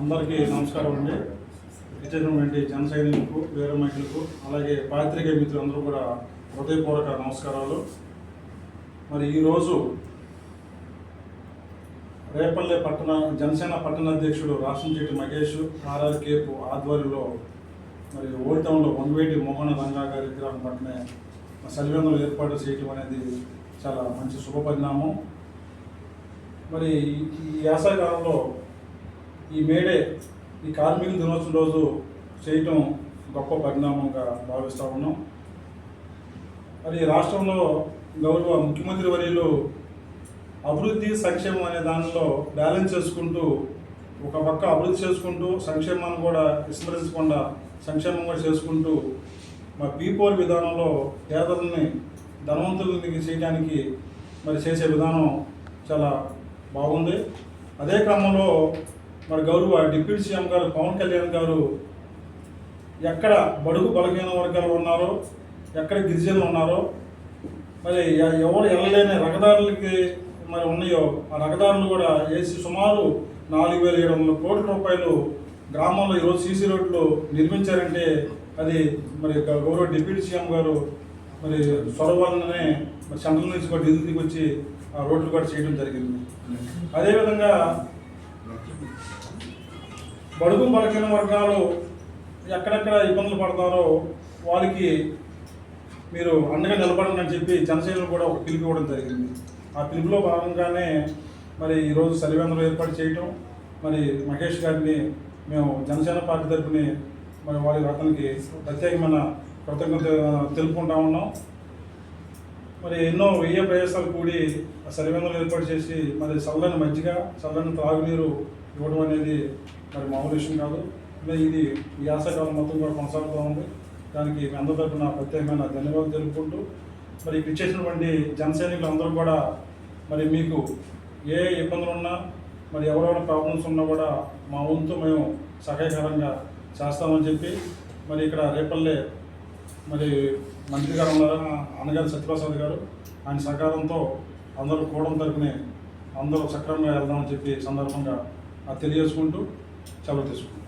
అందరికీ నమస్కారం అండి. ఇచ్చినటువంటి జన సైనికులకు వీర మహిళలకు అలాగే పాత్రికేయ మిత్రులందరూ కూడా హృదయపూర్వక నమస్కారాలు. మరి ఈరోజు రేపల్లె పట్టణ జనసేన పట్టణ అధ్యక్షుడు రాసంచెట్టి మహేష్ ఆర్ఆర్ కేపు ఆధ్వర్యంలో మరి ఓల్డ్ టౌన్లో వంగవేటి మోహన రంగా గారి విగ్రహం పట్టనే సలివెందులు ఏర్పాటు చేయటం అనేది చాలా మంచి శుభ పరిణామం మరి ఈ యాసకాలంలో ఈ మేడే ఈ కార్మిక దినోత్సవం రోజు చేయటం గొప్ప పరిణామంగా భావిస్తూ ఉన్నాం. మరి ఈ రాష్ట్రంలో గౌరవ ముఖ్యమంత్రి వర్యులు అభివృద్ధి సంక్షేమం అనే దానిలో బ్యాలెన్స్ చేసుకుంటూ ఒక పక్క అభివృద్ధి చేసుకుంటూ సంక్షేమాన్ని కూడా విస్మరించకుండా సంక్షేమం కూడా చేసుకుంటూ మా పీపోర్ విధానంలో పేదలని ధనవంతులని చేయడానికి మరి చేసే విధానం చాలా బాగుంది. అదే క్రమంలో మరి గౌరవ డిప్యూటీ సీఎం గారు పవన్ కళ్యాణ్ గారు ఎక్కడ బడుగు బలహీన వర్గాలు ఉన్నారో ఎక్కడ గిరిజనులు ఉన్నారో మరి ఎవరు వెళ్ళలేని రహదారులకి మరి ఉన్నాయో ఆ రహదారులు కూడా వేసి సుమారు నాలుగు వేల ఏడు వందల కోట్ల రూపాయలు గ్రామంలో ఈరోజు సీసీ రోడ్లు నిర్మించారంటే అది మరి గౌరవ డిప్యూటీ సీఎం గారు మరి చొరవలనే మరి సెంట్రల్ నుంచి కూడా ఢిల్లీకి వచ్చి ఆ రోడ్లు కూడా చేయడం జరిగింది. అదేవిధంగా బడుగు బలహీన వర్గాలు ఎక్కడెక్కడ ఇబ్బందులు పడతారో వాళ్ళకి మీరు అండగా నిలబడండి అని చెప్పి జనసేనలు కూడా ఒక పిలుపు ఇవ్వడం జరిగింది. ఆ పిలుపులో భాగంగానే మరి ఈరోజు సలివేంద్రం ఏర్పాటు చేయటం మరి మహేష్ గారిని మేము జనసేన పార్టీ తరపుని మరి వారి అతనికి ప్రత్యేకమైన కృతజ్ఞత తెలుపుకుంటా ఉన్నాం. మరి ఎన్నో వెయ్యి ప్రయాసాలు కూడి ఆ సరివేంద్రం ఏర్పాటు చేసి మరి చల్లని మజ్జిగ చల్లని త్రాగునీరు ఇవ్వడం అనేది మరి మామూలు విషయం కాదు. ఇది వ్యాసకాలం మొత్తం కూడా కొనసాగుతూ ఉంది. దానికి మీ అందరి తరపున ప్రత్యేకమైన ధన్యవాదాలు తెలుపుకుంటూ మరి ఇక్కడ ఇచ్చేసినటువంటి జన సైనికులు అందరూ కూడా మరి మీకు ఏ ఇబ్బందులు ఉన్నా మరి ఎవరెవరి ప్రాబ్లమ్స్ ఉన్నా కూడా మా వంతు మేము సహాయకరంగా చేస్తామని చెప్పి మరి ఇక్కడ రేపల్లె మరి మంత్రి గారు ఉన్నారు? అన్నగారు సత్యప్రసాద్ గారు. ఆయన సహకారంతో అందరూ కూడం తరపునే అందరూ సక్రమంగా వెళ్దామని చెప్పి సందర్భంగా తెలియజేసుకుంటూ సెలవు తీసుకుంటాం